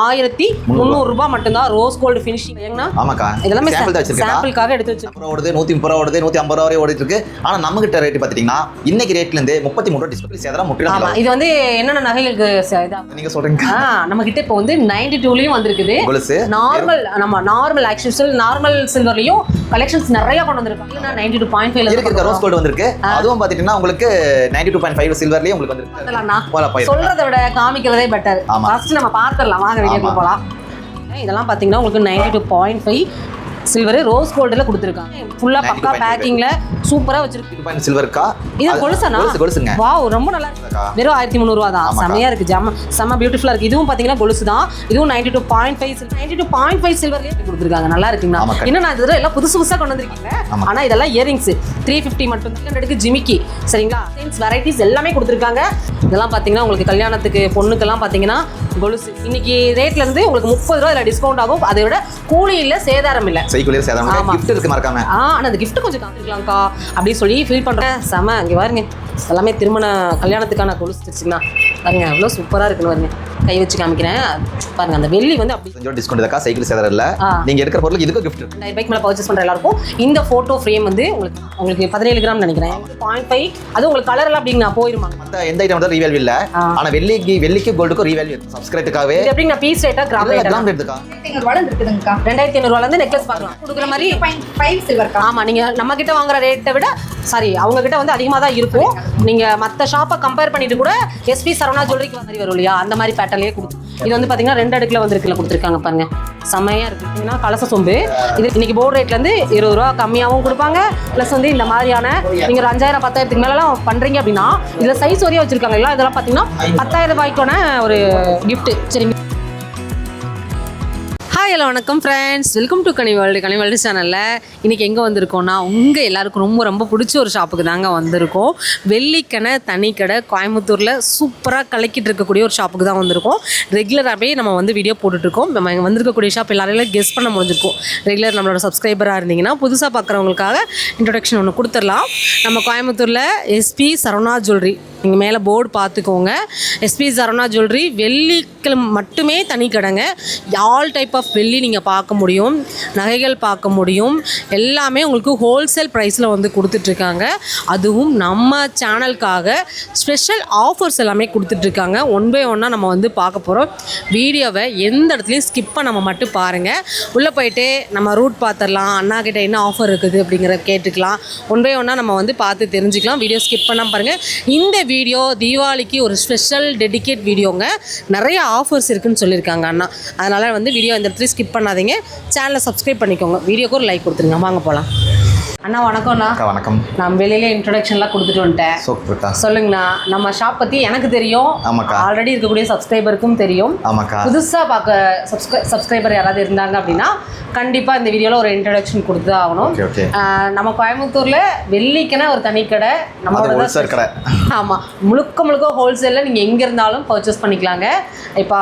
ஆயிரத்தி முந்நூறு ரூபாய் மட்டும்தான். ரோஸ் கோல்டு ஃபினிஷிங் ஏங்கண்ணா? ஆமாக்கா. இதெல்லாமே சாம்பிளுக்காக எடுத்து வச்சிருக்கோம். ரூபா ஓடுது நூற்றி முப்பது ரூபா ஓடுது நூற்றி ஐம்பது ரூபா வரை ஓடிட்டு இருக்கு ஆனால் நம்ம கிட்ட ரேட் பார்த்தீங்கன்னா இன்னைக்கு ரேட்லேருந்து முப்பத்தி மூணு ரூபா டிஸ்பிளே சேதம் முற்றிலும் ஆமா நல்லா இது வந்து என்னென்ன நகைகளுக்கு ச- இதா? இருக்கு. நீங்க சொல்றீங்க. ஆ நம்ம கிட்ட இப்போ வந்து நைன்டி டூலயும் வந்திருக்குது. கொலுசு நார்மல் நம்ம நார்மல் ஆக்சுவல் நார்மல் சில்வர்லயும் கலெக்ஷன்ஸ் நிறைய கொண்டு வந்திருக்காங்க நைன்டி டூ பாயிண்ட் இருக்கு இருக்க ரோஸ் கோல்டு வந்திருக்கு. அதுவும் பாத்தீங்கன்னா உங்களுக்கு நைன்டி டூ பாயிண்ட் ஃபைவ் சில்வர்லயே உங்களுக்கு போயிருக்கு சொல்றதை விட காமிக்கிறதே பெட்டர். ஃபர்ஸ்ட் நம்ம பார்த்துடலாம். வாங்க ஆமா. போலாம். இதெல்லாம் பாத்தீங்கன்னா உங்களுக்கு ninety two point five silver rose கோல்டுல கொடுத்துருக்காங்க. ஃபுல்லா பக்கா 92.5 பேக்கிங்ல சூப்பரா வச்சிருக்கு. சில்வர்க்கா இது கொலுசானா கொலுசு கொலுசுங்க. வாவ் ரொம்ப நல்லா இருக்கு. வெறும் ஆயிரத்தி முந்நூறுவா தான். ஆமாக்கா. செமையா இருக்கு. ஜாம செம்ம பியூட்டிஃபுல்லா இருக்கு. இதுவும் பாத்தீங்கன்னா கொலுசு தான். இதுவும் ninety two point five ninety two point five சில்வர்லேயே கொடுத்துருக்காங்க. நல்லா இருக்குங்கண்ணா. ஆமாக்கா. இன்னும் நான் இதுல எல்லாம் புதுசு புதுசா கொண்டு வந்திருக்கீங்க. ஆமா. ஆனா இதெல்லாம் இயரிங்ஸ் த்ரீ ஃபிஃப்டி மட்டும் த்ரீ ஹண்ட்ரடுக்கு ஜிமிக்கி. சரிங்களா? வெரைட்டிஸ் எல்லாமே கொடுத்துருக்காங்க. இதெல்லாம் பாத்தீங்கன்னா உங்களுக்கு கல்யாணத்துக்கு பொண்ணுக்கெல்லாம் பாத்தீங்கன்னா கொலுசு. இன்னைக்கு ரேட்ல இருந்து உங்களுக்கு முப்பது ரூபா இதுல டிஸ்கவுண்ட் ஆகும். அதை விட கூலி இல்ல சேதாரம் இல்ல. சைக்குள்ளே சேதம் ஆமா. கிஃப்ட் இருக்கு மறக்காம. ஆ ஆனால் அந்த gift கொஞ்சம் காமிக்கலாம்க்கா. அப்படின்னு சொல்லி ஃபீல் பண்ணுறேன் செம இங்கே பாருங்க. எல்லாமே திருமண கல்யாணத்துக்கான கொலுசு வச்சுக்கலாம் பாருங்க எவ்வளோ சூப்பராக இருக்குன்னு பாருங்க. கை வச்சு காமிக்கிறேன். பாருங்க அந்த வெள்ளி வந்து அப்படி கொஞ்சம் டிஸ்கவுண்ட் இருக்கா சைக்கிள் சேதம் இல்ல. ஆ. நீங்க எடுக்கிற பொருளுக்கு இதுக்கும் கிஃப்ட் ரெண்டாயிரம் பைக் மேலே பர்ச்சேஸ் பண்ணுற எல்லாருக்கும் இந்த ஃபோட்டோ ஃப்ரேம் வந்து உங்களுக்கு உங்களுக்கு பதினேழு கிராம் நினைக்கிறேன். பாயிண்ட் ஃபைவ் அது உங்களுக்கு கலர் எல்லாம் அப்படிங்க போயிருமாங்க. மத்த எந்த ஐட்டம் வந்து ரீவேல்யூ இல்ல. ஆ. ஆனா வெள்ளிக்கு வெள்ளிக்கு கோல்டுக்கும் ரீவேல்யூ இருக்கு. சப்ஸ்கிரைட்டுக்காகவே இது எப்படிங்க பீஸ் ரேட்டா கிராம் ரேட்டா எடுத்துக்கா ஐநூறுவால ரெண்டாயிரத்தி ஐநூறுவாலேருந்து நெக்லஸ் பார்க்கலாம் கொடுக்குற மாதிரி ஃபைவ் சில்வர்க்கா ஆமா நீங்க நம்ம கிட்ட வாங்குற ரேட்டை விட சாரி அவங்க கிட்ட வந்து அதிகமாக தான் இருக்கும். நீங்க மற்ற ஷாப்பை கம்பேர் பண்ணிட்டு கூட எஸ்பி சரவணா ஜுவல்லரிக்கு மாதிரி வரும் இல்லையா? அந்த மாதிரி பேட்டர்லயே கொடுத்து இது வந்து பார்த்தீங்கன்னா ரெண்டு அடுக்கில் வந்து இருக்குல்ல கொடுத்துருக்காங்க பாருங்க. செமையா இருக்கு. பார்த்தீங்கன்னா கலச சொம்பு. இது இன்னைக்கு போர்டு ரேட்லேருந்து இருபது ரூபா கம்மியாகவும் கொடுப்பாங்க. ப்ளஸ் வந்து இந்த மாதிரியான நீங்கள் ஒரு அஞ்சாயிரம் பத்தாயிரத்துக்கு மேலலாம் பண்ணுறீங்க அப்படின்னா இதில் சைஸ் வரையா வச்சுருக்காங்க இல்லை இதெல்லாம் பார்த்தீங்கன்னா பத்தாயிரம் ரூபாய்க்கான ஒரு கிஃப்ட்டு சரிங்க ஹாய் ஹலோ வணக்கம் friends welcome to Kani world Kani world சேனலில் இன்றைக்கி எங்கே வந்திருக்கோம்னா உங்கள் எல்லாருக்கும் ரொம்ப ரொம்ப பிடிச்ச ஒரு ஷாப்புக்கு தாங்க வந்திருக்கோம். வெள்ளிக்கடை தனிக்கடை கோயம்புத்தூரில் சூப்பராக கலக்கிட்டு இருக்கக்கூடிய ஒரு ஷாப்புக்கு தான் வந்திருக்கோம். ரெகுலராகவே நம்ம வந்து வீடியோ போட்டுட்ருக்கோம். நம்ம இங்கே வந்திருக்கக்கூடிய ஷாப் எல்லாரையும் கெஸ் பண்ண முடிஞ்சிருக்கும். ரெகுலர் நம்மளோட சப்ஸ்கிரைபராக இருந்தீங்கன்னா புதுசாக பார்க்குறவங்களுக்காக இன்ட்ரொடக்ஷன் ஒன்று கொடுத்துடலாம். நம்ம கோயம்புத்தூரில் எஸ்பி சரவணா ஜுவல்லரி நீங்கள் மேலே போர்டு பார்த்துக்கோங்க எஸ்பி சரவணா ஜுவல்லரி வெள்ளிக்கிழமை மட்டுமே தனி கடைங்க. ஆல் டைப் ஆஃப் வெள்ளி நீங்கள் பார்க்க முடியும். நகைகள் பார்க்க முடியும். எல்லாமே உங்களுக்கு ஹோல்சேல் ப்ரைஸில் வந்து கொடுத்துட்ருக்காங்க. அதுவும் நம்ம சேனலுக்காக ஸ்பெஷல் ஆஃபர்ஸ் எல்லாமே கொடுத்துட்ருக்காங்க. ஒன் பை ஒன்னாக நம்ம வந்து பார்க்க போகிறோம் வீடியோவை எந்த இடத்துலையும் ஸ்கிப் நம்ம மட்டும் பாருங்கள் உள்ளே போயிட்டு நம்ம ரூட் பார்த்துடலாம் அண்ணா கிட்டே என்ன ஆஃபர் இருக்குது அப்படிங்கிறத கேட்டுக்கலாம். ஒன் பை ஒன்னாக நம்ம வந்து பார்த்து தெரிஞ்சுக்கலாம். வீடியோ ஸ்கிப் பண்ணாமல் பாருங்கள் இந்த வீடியோ தீபாவளிக்கு ஒரு ஸ்பெஷல் டெடிகேட் வீடியோங்க. நிறைய ஆஃபர்ஸ் இருக்குதுன்னு சொல்லியிருக்காங்க அண்ணா. அதனால் வந்து வீடியோ இந்த இடத்துல ஸ்கிப் பண்ணாதீங்க. சேனலை சப்ஸ்கிரைப் பண்ணிக்கோங்க. வீடியோக்கு ஒரு லைக் கொடுத்துருங்க. வாங்க போகலாம் அண்ணா வணக்கம்ண்ணா வணக்கம். நான் வெளியில இன்ட்ரடக்ஷன்லாம் கொடுத்துட்டு வந்துட்டேன். சூப்பர்க்கா. சொல்லுங்கண்ணா நம்ம ஷாப் பற்றி எனக்கு தெரியும். ஆமாக்கா. ஆல்ரெடி இருக்கக்கூடிய சப்ஸ்கிரைபருக்கும் தெரியும். ஆமாக்கா. புதுசாக பார்க்க சப்ஸ்கிரை சப்ஸ்கிரைபர் யாராவது இருந்தாங்க அப்படின்னா கண்டிப்பாக இந்த வீடியோவில் ஒரு இன்ட்ரடக்ஷன் கொடுத்து தான் ஆகணும் நம்ம கோயம்புத்தூரில் வெள்ளிக்கென ஒரு தனி கடை. அது நம்மளோட ஹோல்சேல் கடை. ஆமாம் முழுக்க முழுக்க ஹோல்சேலில் நீங்கள் எங்கே இருந்தாலும் பர்ச்சேஸ் பண்ணிக்கலாங்க. இப்போ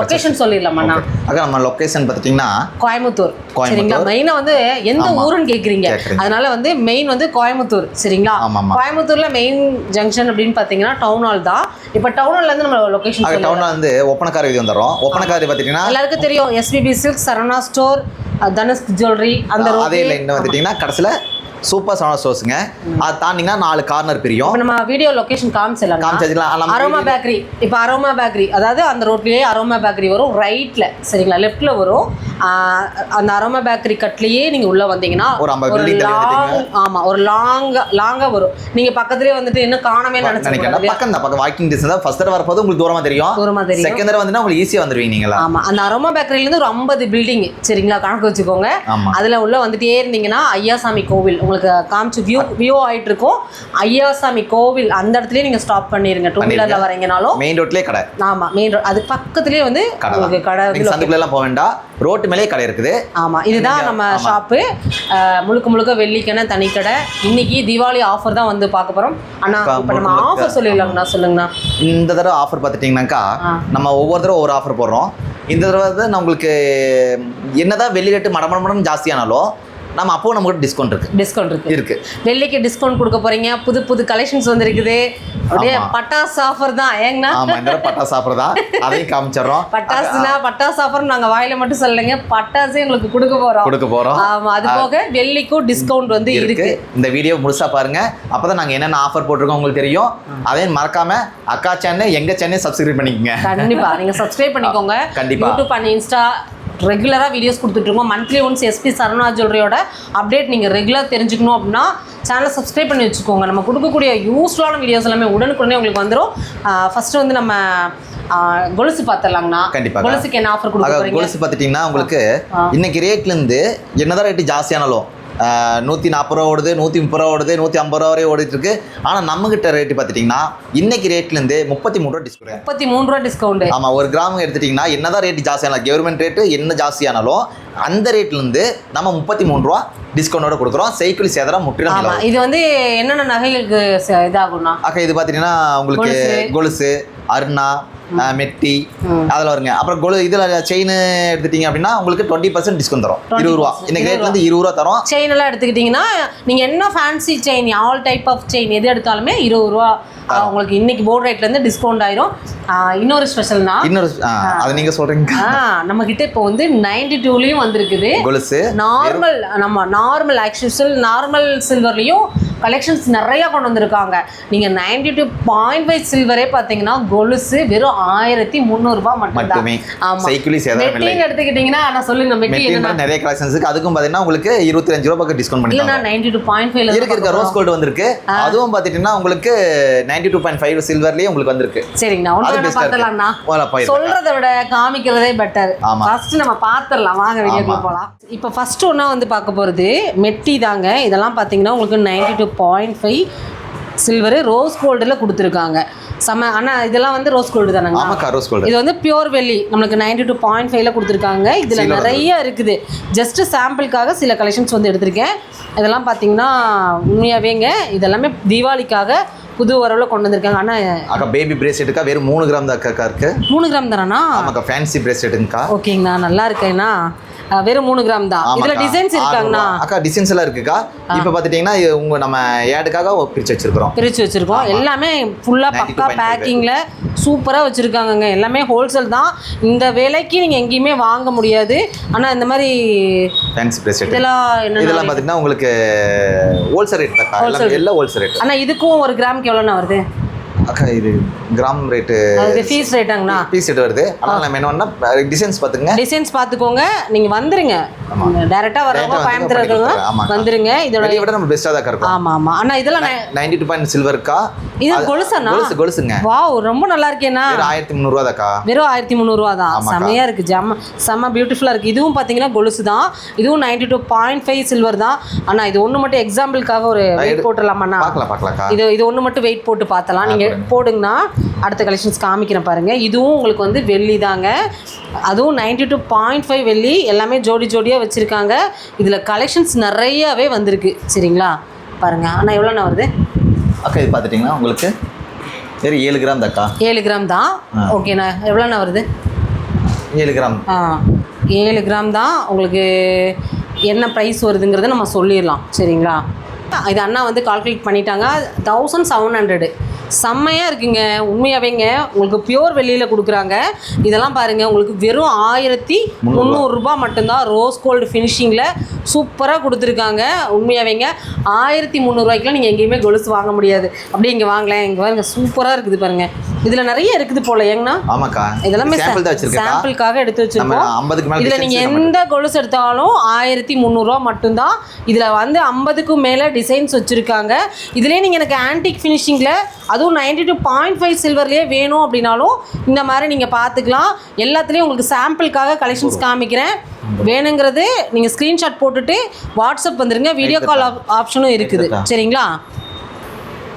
லொக்கேஷன் சொல்லிடலாமாண்ணா. அக்கா நம்ம லொகேஷன் பார்த்துட்டிங்கன்னா கோயம்புத்தூர். சரிங்களா? மெயினாக வந்து எந்த. ஊருன்னு கேட்குறீங்க கேக்குறீங்க. அதனால வந்து மெயின் வந்து கோயம்புத்தூர் சரிங்களா. கோயம்புத்தூர்ல மெயின் ஜங்ஷன் அப்படின்னு பார்த்தீங்கன்னா டவுன் ஹால் தான். இப்போ டவுன் ஹால்ல இருந்து நம்ம லொகேஷன் அங்கே டவுனில் வந்து ஒப்பனக்கார வீதி வந்துடுறோம் ஒப்பனக்கார பார்த்துட்டிங்கன்னா எல்லாருக்கும் தெரியும் SPB silk Saravana store Dhanush jewellery அந்த அதே லைன் வந்துட்டிங்கன்னா கடைசியில் சூப்பர் சவனா ஸ்டோர்ஸுங்க அது தாண்டிங்கன்னா நாலு கார்னர் பிரியும். நம்ம வீடியோ லொகேஷன் காமிச்சிடலாம்? காமிச்சதுலாம் நம்ம அரோமா பேக்கரி இப்போ அரோமா பேக்கரி அதாவது அந்த ரோட்லயே அரோமா பேக்கரி வரும். ரைட்ல சரிங்களா? லெஃப்ட்ல வரும். அந்த அரோமா பேக்கரி கட்லயே நீங்க உள்ள வந்தீங்கன்னா ஒரு லாங் வந்துட்டீங்க. ஆமா ஒரு லாங்கா லாங்கா வரும். நீங்க பக்கத்துலயே வந்துட்டு இன்னும் காணாமே நினைச்சிருக்கீங்க பக்கம் தான் பக்கம். வாக்கிங் டிஸ்டன்ஸ் தான். ஃபர்ஸ்ட் தடவை வரப்போது உங்களுக்கு தூரமா தெரியும். தூரமா தெரியும். செகண்ட் தடவை வந்துன்னா உங்களுக்கு ஈஸியாக வந்துருவீங்க நீங்களா ஆமா. அந்த அரோமா பேக்கரில இருந்து ஒரு ஐம்பது பில்டிங் சரிங்களா? கணக்கு வச்சுக்கோங்க. அதுல உள்ள வந்துட்டே இருந்தீங்கன்னா ஐயாசாமி கோவில் உங்களுக்கு காமிச்சு வியூ வியூ ஆயிட்டு இருக்கும் ஐயாசாமி கோவில் அந்த இடத்துலயே நீங்க ஸ்டாப் பண்ணிருங்க. டூ வீலர்ல. வரீங்கனாலும் மெயின் ரோட்லேயே கடை. ஆமா மெயின் ரோட் அது பக்கத்துலயே வந்து உங்களுக்கு கடை நீங்க வந்து சந்துக்குள்ள எல்லாம் போக வேண்டாம். ரோட்டு மேலேயே கடை இருக்குது. ஆமா இதுதான் நம்ம. ஷாப்பு முழுக்க முழுக்க வெள்ளிக்கென தனிக்கடை. இன்னைக்கு தீபாவளி ஆஃபர் தான் வந்து பார்க்க அண்ணா அக்கா, இப்போ நம்ம ஆஃபர் சொல்லிடலாங்கண்ணா சொல்லுங்கண்ணா. இந்த தடவை ஆஃபர் பார்த்துட்டிங்கனாக்கா. நம்ம ஒவ்வொரு தடவை ஒரு ஆஃபர் போடுறோம். இந்த தடவை நான் உங்களுக்கு என்னதான் வெளி ரேட்டு மடமடமடம் ஜாஸ்தியானாலும் நம்ம அப்போ நம்மகிட்ட டிஸ்கவுண்ட் இருக்கு. டிஸ்கவுண்ட் இருக்கு. இருக்கு. வெள்ளிக்கு டிஸ்கவுண்ட் கொடுக்க போறீங்க. புது புது கலெக்ஷன்ஸ் வந்திருக்குது. அப்படியே ஆமா. பட்டாசு ஆஃபர் தான். ஏங்கண்ணா? ஆமா இந்த தடவை பட்டாசு சாப்பிட்றதா அதையும் காமிச்சிடுறோம். பட்டாசுனா பட்டாசு ஆஃபர் நாங்க வாயில மட்டும் சொல்லலைங்க. பட்டாசு எங்களுக்கு கொடுக்க போறோம். கொடுக்க போறோம். ஆமா அது போக வெள்ளிக்கும் டிஸ்கவுண்ட் வந்து இருக்கு. இந்த வீடியோ முழுசா பாருங்க. அப்பதான் நாங்க என்னென்ன ஆஃபர் போட்டிருக்கோம் உங்களுக்கு தெரியும். அதே மறக்காம அக்கா சேனல் எங்க சேனல் சப்ஸ்கிரைப் பண்ணிக்கங்க. கண்டிப்பா. நீங்க சப்ஸ்கிரைப் பண்ணிக்கோங்க. கண்டிப்பா. யூடியூப் அண்ட் இன்ஸ்டா ரெகுலராக வீடியோஸ் கொடுத்துட்ருக்கோம் மந்த்லி ஒன்ஸ் எஸ்பி சரணா ஜுவல்லரியோட அப்டேட் நீங்கள் ரெகுலர் தெரிஞ்சுக்கணும் அப்படின்னா சேனலை சப்ஸ்கிரைப் பண்ணி வச்சுக்கோங்க. நம்ம கொடுக்கக்கூடிய யூஸ்ஃபுல்லான வீடியோஸ் எல்லாமே உடனுக்குடனே உங்களுக்கு வந்துடும் ஃபர்ஸ்ட் வந்து நம்ம கொலுசு பார்த்துடலாங்கண்ணா கண்டிப்பா. கொலுசுக்கு என்ன ஆஃபர் கொடுக்க ஆக போறீங்க? கொலுசு பார்த்துட்டிங்கன்னா உங்களுக்கு. இன்னைக்கு ரேட்ல இருந்து என்னதான் ரேட்டு ஜாஸ்தியானாலும் நூற்றி நாற்பது ரூபா ஓடுது நூற்றி முப்பது ரூபா ஓடுது நூற்றி ஐம்பது ரூபா வரை ஓடிட்டு இருக்கு. ஆனால் நம்மகிட்ட ரேட்டு பார்த்துட்டிங்கன்னா இன்னைக்கு ரேட்லேருந்து முப்பத்தி மூணு ரூபா டிஸ்கவுண்ட் முப்பத்தி மூணு ரூபா டிஸ்கவுண்ட் ஆமாம் ஒரு கிராம் எடுத்துட்டிங்கன்னா என்னதான் ரேட்டு ஜாஸ்தியானாலும் கவர்மெண்ட் ரேட்டு என்ன ஜாஸ்தியானாலும் அந்த ரேட்லேருந்து நம்ம முப்பத்தி மூணு ரூபா டிஸ்கவுண்டோட கொடுக்குறோம். சைக்கிள் சேதரம் முற்றிலும். இது வந்து என்னென்ன நகைகளுக்கு இதாகும்னா? அக்கா இது பார்த்தீங்கன்னா உங்களுக்கு கொலுசு. அருணா மெட்டி. அதில் வருங்க. அப்புறம் கொலு இதில் செயின் எடுத்துட்டீங்க அப்படின்னா உங்களுக்கு டுவெண்ட்டி பர்சன்ட் டிஸ்கவுண்ட் தரும். 20% இருபது ரூபா. இன்னைக்கு ரேட்ல இருந்து இருபது ரூபா தரோம். செயின் எல்லாம் எடுத்துக்கிட்டிங்கன்னா நீங்கள் என்ன fancy chain all type of chain எது எடுத்தாலுமே இருபது ரூபா உங்களுக்கு இன்னைக்கு போர்ட் ரேட்லேருந்து டிஸ்கவுண்ட் ஆயிரும். இன்னொரு ஸ்பெஷல்னா இன்னொரு அதை நீங்க சொல்றீங்க. நம்ம கிட்ட இப்போ வந்து நைன்டி டூலையும் வந்திருக்குது. கொலுசு நார்மல் நம்ம நார்மல் ஆக்சுவல் நார்மல் சில்வர்லேயும் கலெக்ஷன்ஸ் நிறைய கொண்டு வந்திருக்காங்க. நீங்கள் நைன்டி டூ பாயிண்ட் ஃபைவ் சில்வரே பார்த்தீங்கன்னா கொலுசு வெறும் ஆயிரத்தி முந்நூறுபா மட்டும்தான். மட்டுமே. ஆமா. சைக்கிளி சேதாரம் இல்லை. மெட்டின்னு எடுத்துக்கிட்டிங்கன்னா நான் சொல்லுங்க மெட்டி மெட்டீரியல் என்னன்னா? நிறைய கலெக்ஷன்ஸ் இருக்கு. அதுக்கும் பார்த்தீங்கன்னா உங்களுக்கு இருபத்தி அஞ்சு ரூபா பக்கம் டிஸ்கவுண்ட் இல்லைன்னா பண்ணிக்கலாம் நைன்டி டூ பாயிண்ட் ஃபைவ்ல இருக்கு. இருக்க ரோஸ் கோல்டு வந்திருக்கு. அதுவும் பார்த்துட்டீங்கன்னா உங்களுக்கு நைன்டி டூ பாயிண்ட் ஃபைவ் சில்வர்லேயே உங்களுக்கு வந்திருக்கு. சரிங்கண்ணா ஒன்று. பார்த்துலாம்ண்ணா. சொல்றதை விட காமிக்கிறதே பெட்டர். ஃபர்ஸ்ட் நம்ம பார்த்துடலாம். வாங்க வீடியோக்குள்ள. போகலாம் இப்போ ஃபர்ஸ்ட் ஒன்றா வந்து பார்க்க போகிறது மெட்டி தாங்க. இதெல்லாம் பார்த்தீங்கன்னா உங்களுக்கு ninety two point five silver rose கோல்டில் கொடுத்துருக்காங்க. செம ஆனால் இதெல்லாம் வந்து ரோஸ் கோல்டு தானங்க? ஆமாக்கா ரோஸ் கோல்டு இது வந்து பியூர் வெள்ளி. நம்மளுக்கு நைன்டி டூ பாயிண்ட் ஃபைவ்ல கொடுத்துருக்காங்க. இதில் நிறைய இருக்குது. ஜஸ்ட் சாம்பிளுக்காக சில கலெக்ஷன்ஸ் வந்து எடுத்திருக்கேன். இதெல்லாம் பார்த்தீங்கன்னா உண்மையாகவேங்க இதெல்லாமே தீபாவளிக்காக புது வரவில் கொண்டு வந்திருக்காங்க. ஆனால் அக்கா பேபி பிரேஸ்லெட்டுக்கா வெறும் மூணு கிராம் தான் அக்கா இருக்கு. மூணு கிராம் தானா ஆமாக்கா ஃபேன்சி பிரேஸ்லெட்டுங்கக்கா ஓகேங்கண்ணா நல்லா இருக்கேண்ணா. வெறும் மூணு கிராம் தான். இதுல. டிசைன்ஸ் இருக்காங்கண்ணா. அக்கா டிசைன்ஸ் எல்லாம் இருக்குக்கா. இப்போ பார்த்துட்டிங்கன்னா இது உங்க நம்ம ஏடுக்காக பிரிச்சு வச்சிருக்கிறோம். பிரிச்சு வச்சிருக்கோம். எல்லாமே ஃபுல்லா 92.5. பக்கா பேக்கிங்ல சூப்பரா வச்சிருக்காங்கங்க. எல்லாமே ஹோல்சேல் தான். இந்த விலைக்கு நீங்க எங்கேயுமே வாங்க முடியாது. ஆனா இந்த மாதிரி ஃபேன்சி பிரேஸ்லெட் இதெல்லாம் என்ன இதெல்லாம் பார்த்தீங்கன்னா உங்களுக்கு ஹோல்சேல் ரேட் Wholesale எல்லாம் ஹோல்சேல் ரேட் ஆனா இதுக்கும் ஒரு கிராமுக்கு எவ்வளோண்ணா வருது? அக்கா இது கிராம் ரேட்டு ஃபீஸ் ரேட்டாங்கண்ணா பீஸ் ரேட் வருது. ஆனால் நம்ம என்ன டிசைன்ஸ் பார்த்துங்க டிசைன்ஸ் பார்த்துக்கோங்க. நீங்க வந்துருங்க. டைரக்டா வரவங்க கோயம்புத்தூர். ஆமாக்கா. வந்துருங்க. இதோட விட நம்ம பெஸ்ட்டாக தான் இருக்கும். ஆமா ஆமா. ஆனா இதெல்லாம் நைன்டி டூ பாயிண்ட் சில்வர்க்கா இது கொலுசண்ணா கொலுசு கொலுசுங்க. வாவ் ரொம்ப நல்லா இருக்கேண்ணா ஆயிரத்தி முந்நூறுவா தாக்கா வெறும் ஆயிரத்தி முந்நூறுரூவா தான். செம்மையாக இருக்குது ஜம்ம செம்ம பியூட்டிஃபுல்லாக இருக்குது இதுவும் பார்த்தீங்கன்னா கொலுசு தான். இதுவும் ninety two point five silver தான். ஆனால் இது ஒன்று மட்டும் எக்ஸாம்பிளுக்காக ஒரு வெயிட் போட்டுடலாமாண்ணா பார்க்கலாம் பார்க்கலாம்க்கா. இது இது ஒன்று மட்டும் வெயிட் போட்டு பார்த்தலாம் நீங்கள் போடுங்கண்ணா அடுத்த கலெக்ஷன்ஸ் காமிக்கிறேன் பாருங்கள் இதுவும் உங்களுக்கு வந்து வெள்ளி தாங்க. அதுவும் நைன்டி டூ பாயிண்ட் ஃபைவ் வெள்ளி. எல்லாமே ஜோடி ஜோடியாக வச்சுருக்காங்க. இதில் கலெக்ஷன்ஸ் நிறையவே வந்திருக்கு. சரிங்களா? பாருங்கள் ஆனால் எவ்வளோண்ணா வருது? அக்கா இது பார்த்துட்டிங்கன்னா உங்களுக்கு? வெறும் ஏழு கிராம் தாக்கா ஏழு கிராம் தான். ஓகேண்ணா எவ்வளோண்ணா வருது? ஏழு கிராம். ஆ. ஏழு கிராம் தான். உங்களுக்கு என்ன ப்ரைஸ் வருதுங்கிறத நம்ம சொல்லிடலாம். சரிங்களா? இது அண்ணா வந்து கால்குலேட் பண்ணிட்டாங்க. தௌசண்ட் செவன் ஹண்ட்ரடு செம்மையாக இருக்குங்க. உண்மையாகவேங்க உங்களுக்கு பியூர் வெளியில் கொடுக்குறாங்க. இதெல்லாம் பாருங்கள் உங்களுக்கு வெறும் ஆயிரத்தி முந்நூறுரூபா மட்டும்தான் ரோஸ் கோல்டு ஃபினிஷிங்கில் சூப்பராக கொடுத்துருக்காங்க. உண்மையாகவேங்க ஆயிரத்தி முந்நூறுரூவாய்க்குலாம் நீங்கள் எங்கேயுமே கொலுசு வாங்க முடியாது. அப்படியே இங்கே வாங்கலேன் இங்கே பாருங்க சூப்பராக இருக்குது பாருங்கள் இதில் நிறைய இருக்குது போல ஏங்கண்ணா. ஆமாக்கா. இதெல்லாமே சாம்பிள் தான் வச்சிருக்கேன் சாம்பிளுக்காக எடுத்து வச்சிருக்கோம். இதுல நீங்க எந்த கொலுசு எடுத்தாலும் ஆயிரத்தி முந்நூறுரூவா மட்டும்தான். இதுல வந்து ஐம்பதுக்கும் மேல டிசைன்ஸ் வச்சிருக்காங்க. இதுலயே நீங்க எனக்கு ஆன்டிக் ஃபினிஷிங்ல அதுவும் நைன்டி டூ பாயிண்ட் ஃபைவ் சில்வர்லேயே வேணும் அப்படின்னாலும் இந்த மாதிரி நீங்க பார்த்துக்கலாம். எல்லாத்துலேயும் உங்களுக்கு சாம்பிளுக்காக கலெக்ஷன்ஸ் காமிக்கிறேன். வேணுங்கிறது நீங்க ஸ்க்ரீன்ஷாட் போட்டுட்டு வாட்ஸ்அப் வந்துருங்க. வீடியோ கால் ஆப்ஷனும் இருக்குது. சரிங்களா?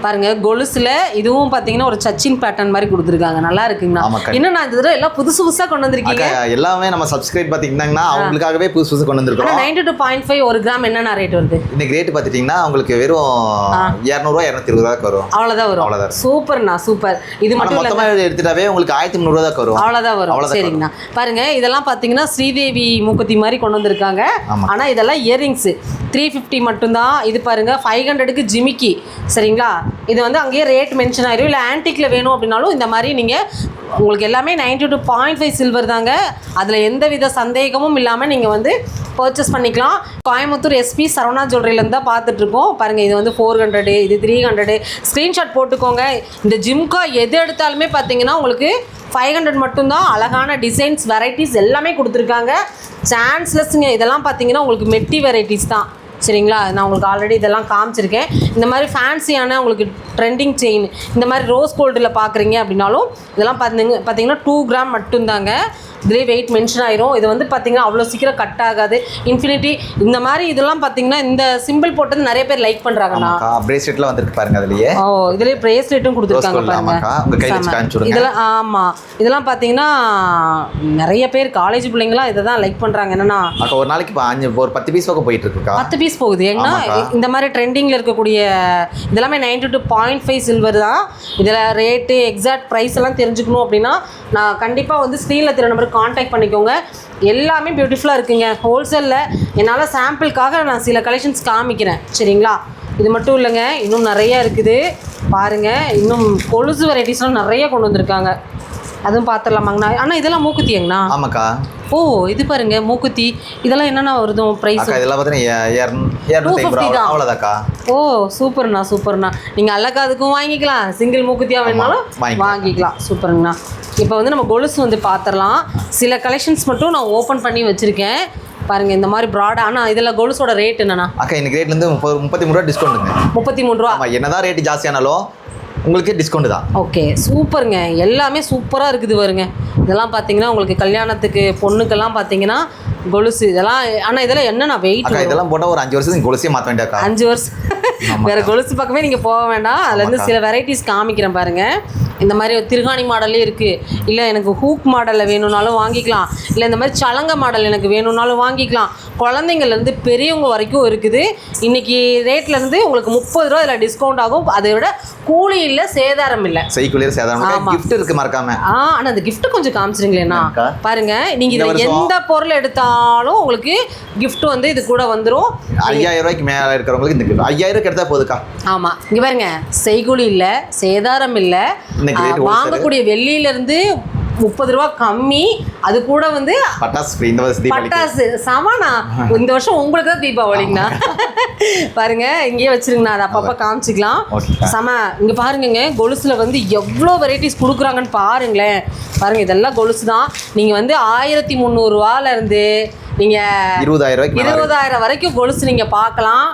பாருங்க கொலுசுல இதுவும் பார்த்தீங்கன்னா ஒரு சச்சின் பேட்டர்ன் மாதிரி கொடுத்துருக்காங்க. நல்லா இருக்குங்கண்ணா. இன்னும் நான் இந்த தடவை எல்லாம் புதுசு புதுசாக கொண்டு வந்திருக்கீங்க? எல்லாமே நம்ம சப்ஸ்கிரைப் பார்த்தீங்கன்னா அவங்களுக்காகவே புதுசு புதுசு கொண்டு வந்திருக்கோம் நைன்டி டூ பாயிண்ட் ஃபைவ் ஒரு கிராம் என்னென்ன ரேட் வருது? இன்னைக்கு ரேட் பார்த்துட்டிங்கன்னா உங்களுக்கு வெறும் இரநூறுவா இரநூத்தி இருபது ரூபாய்க்கு வரும். அவ்வளோதான் வரும். அவ்வளவுதான் வரும். சூப்பர்ண்ணா சூப்பர் இது மட்டும் மொத்தமாக எடுத்துட்டாவே உங்களுக்கு ஆயிரத்தி முந்நூறுவா தான் வரும். அவ்வளோதான் வரும். சரிங்கண்ணா. பாருங்க இதெல்லாம் பார்த்தீங்கன்னா ஸ்ரீதேவி மூக்குத்தி மாதிரி கொண்டு வந்திருக்காங்க. ஆனால் இதெல்லாம் இயரிங்ஸு த்ரீ ஃபிஃப்டி மட்டும்தான். இது பாருங்க ஃபைவ் ஹண்ட்ரடுக்கு ஜிமிக்கி. சரிங்களா? இது வந்து அங்கேயே ரேட் மென்ஷன் ஆயிரும். இல்லை ஆன்டிக்கில் வேணும் அப்படின்னாலும் இந்த மாதிரி நீங்கள் உங்களுக்கு எல்லாமே ninety two point five silver தாங்க. அதில் எந்த வித சந்தேகமும் இல்லாமல் நீங்கள் வந்து பர்ச்சேஸ் பண்ணிக்கலாம். கோயம்புத்தூர் எஸ்பி சரவணா ஜுவல்லரியிலேருந்து தான் பார்த்துட்ருக்கோம் பாருங்கள் இது வந்து ஃபோர் ஹண்ட்ரடு இது த்ரீ ஹண்ட்ரடு ஸ்க்ரீன்ஷாட் போட்டுக்கோங்க. இந்த ஜிம்கா எது எடுத்தாலுமே பார்த்தீங்கன்னா உங்களுக்கு ஃபைவ் ஹண்ட்ரட் மட்டும்தான். அழகான டிசைன்ஸ் வெரைட்டிஸ் எல்லாமே கொடுத்துருக்காங்க. சான்ஸ்லெஸ்ஸுங்க இதெல்லாம் பார்த்தீங்கன்னா உங்களுக்கு மெட்டி வெரைட்டிஸ் தான். சரிங்களா? நான் உங்களுக்கு ஆல்ரெடி இதெல்லாம் காமிச்சிருக்கேன். இந்த மாதிரி ஃபேன்சியான உங்களுக்கு ட்ரெண்டிங் செயின் இந்த மாதிரி ரோஸ் கோல்டில் பார்க்குறீங்க அப்படின்னாலும் இதெல்லாம் பார்த்தீங்க பார்த்தீங்கன்னா டூ கிராம் மட்டும்தாங்க. இதுலேயே வெயிட் மென்ஷன் ஆயிரும். இது வந்து பார்த்தீங்கன்னா அவ்வளோ சீக்கிரம் கட் ஆகாது. இன்ஃபினிட்டி இந்த மாதிரி இதெல்லாம் பார்த்தீங்கன்னா இந்த சிம்பிள் போட்டது நிறைய பேர் லைக் பண்ணுறாங்கண்ணா பிரேஸ்லெட்லாம் வந்திருக்கு பாருங்க அதுலயே. ஓ இதுலயே பிரேஸ்லெட்டும் கொடுத்துருக்காங்க பாருங்க. இதெல்லாம் ஆமா. இதெல்லாம் பாத்தீங்கன்னா நிறைய பேர் காலேஜ் பிள்ளைங்களாம் இதை தான் லைக் பண்றாங்க என்னன்னா ஒரு நாளைக்கு ஒரு பத்து பீஸ் பக்கம் போயிட்டு இருக்குக்கா. பத்து பீஸ் போகுது. ஏன்னா. இந்த மாதிரி ட்ரெண்டிங்கில் இருக்கக்கூடிய இதெல்லாமே ninety two point five silver தான். இதில் ரேட்டு எக்ஸாக்ட் ப்ரைஸ் எல்லாம் தெரிஞ்சுக்கணும் அப்படின்னா நான் கண்டிப்பாக வந்து ஸ்க்ரீனில் திரு நம்பருக்கு காண்டாக்ட் பண்ணிக்கோங்க. எல்லாமே பியூட்டிஃபுல்லாக இருக்குங்க. ஹோல்சேலில் என்னால் சாம்பிளுக்காக நான் சில கலெக்ஷன்ஸ் காமிக்கிறேன். சரிங்களா? இது மட்டும் இல்லைங்க. இன்னும் நிறைய இருக்குது. பாருங்கள் இன்னும் கொலுசு வெரைட்டிஸ்லாம் நிறைய கொண்டு வந்திருக்காங்க. அதுவும் பார்த்துடலாமாங்கண்ணா ஆனால் இதெல்லாம் மூக்குத்தியங்கண்ணா? ஆமாக்கா. ஓ இது பாருங்க மூக்குத்தி. இதெல்லாம் என்னென்ன வருதும் ப்ரைஸ் இதெல்லாம் பார்த்தீங்கன்னா இரநூத்தி ஐம்பது 250 ரூபா தான். அவ்வளோதாக்கா ஓ சூப்பர்ண்ணா சூப்பர்ண்ணா. நீங்கள் அலக்காதுக்கும் வாங்கிக்கலாம். சிங்கிள் மூக்குத்தியாக வேணாலும் வாங்கிக்கலாம். சூப்பருங்கண்ணா. இப்போ வந்து நம்ம கொலுசு வந்து பார்த்துடலாம் சில கலெக்ஷன்ஸ் மட்டும் நான் ஓப்பன் பண்ணி வச்சுருக்கேன். பாருங்க இந்த மாதிரி ப்ராட் ஆனால் இதில் கொலுசோட ரேட் என்னண்ணா? அக்கா இன்னைக்கு ரேட்லேருந்து முப்பது முப்பத்தி மூணு ரூபா டிஸ்கவுண்ட்டுங்க முப்பத்தி மூணு ரூபா. என்னதான் ரேட்டு ஜாஸ்தியானாலும் உங்களுக்கு டிஸ்கவுண்ட் தான். ஓகே சூப்பருங்க. எல்லாமே சூப்பராக இருக்குது பாருங்க. இதெல்லாம் பார்த்தீங்கன்னா உங்களுக்கு கல்யாணத்துக்கு பொண்ணுக்கெல்லாம் பார்த்தீங்கன்னா கொலுசு. இதெல்லாம் ஆனால் இதெல்லாம் என்னண்ணா வெயிட் இதெல்லாம் போட்டால் ஒரு அஞ்சு வருஷத்துக்கு கொலுசே மாற்ற வேண்டியக்கா அஞ்சு வருஷம். வேற கொலுசு பக்கமே நீங்க போக வேண்டாம். அதுல இருந்து சில வெரைட்டிஸ் காமிக்கிறேன் பாருங்க. இந்த மாதிரி திருகாணி மாடல்லே இருக்கு. இல்ல எனக்கு ஹூக் மாடல்ல வேணும்னாலும் வாங்கிக்கலாம். இல்ல இந்த மாதிரி சலங்க மாடல் எனக்கு வேணும்னாலும் வாங்கிக்கலாம். குழந்தைங்கள்ல இருந்து பெரியவங்க வரைக்கும் இருக்குது. இன்னைக்கு ரேட்ல இருந்து உங்களுக்கு முப்பது ரூபா இதில் டிஸ்கவுண்ட் ஆகும். அதை விட கூலி இல்லை சேதாரம் இல்லை. செய்குளிர் சேதாரம். கிஃப்ட் இருக்கு மறக்காம. ஆ ஆனா அந்த gift கொஞ்சம் காமிச்சிருங்களேண்ணா என்னக்கா? பாருங்க நீங்க இந்த இதுல எந்த பொருள் எடுத்தாலும் உங்களுக்கு gift வந்து இது கூட வந்துரும். ஐயாயிரம் ரூபாய்க்கு மேலே இருக்கிறவங்களுக்கு இந்த. ஐயாயிரம் ரூபாய்க்கு எடுத்தா போதுக்கா. ஆமா. இங்க பாருங்க செய்கூலி இல்ல சேதாரம் இல்ல. வாங்கக்கூடிய வெள்ளியில இருந்து முப்பது ரூபா கம்மி. அது கூட வந்து பட்டாசு இந்த பட்டாசு. சமானா இந்த வருஷம் உங்களுக்கு தான் தீபாவளிங்கண்ணா பாருங்க இங்கேயே வச்சிருங்கண்ணா. அதை அப்பப்போ காமிச்சிக்கலாம். சம இங்க பாருங்கங்க கொலுசுல வந்து எவ்வளோ வெரைட்டிஸ் கொடுக்குறாங்கன்னு பாருங்களேன். பாருங்க இதெல்லாம் கொலுசு தான் நீங்க வந்து ஆயிரத்தி முந்நூறுவால இருந்து நீங்க இருபதாயிரம் இருபதாயிரம் வரைக்கும் கொலுசு நீங்க பார்க்கலாம்.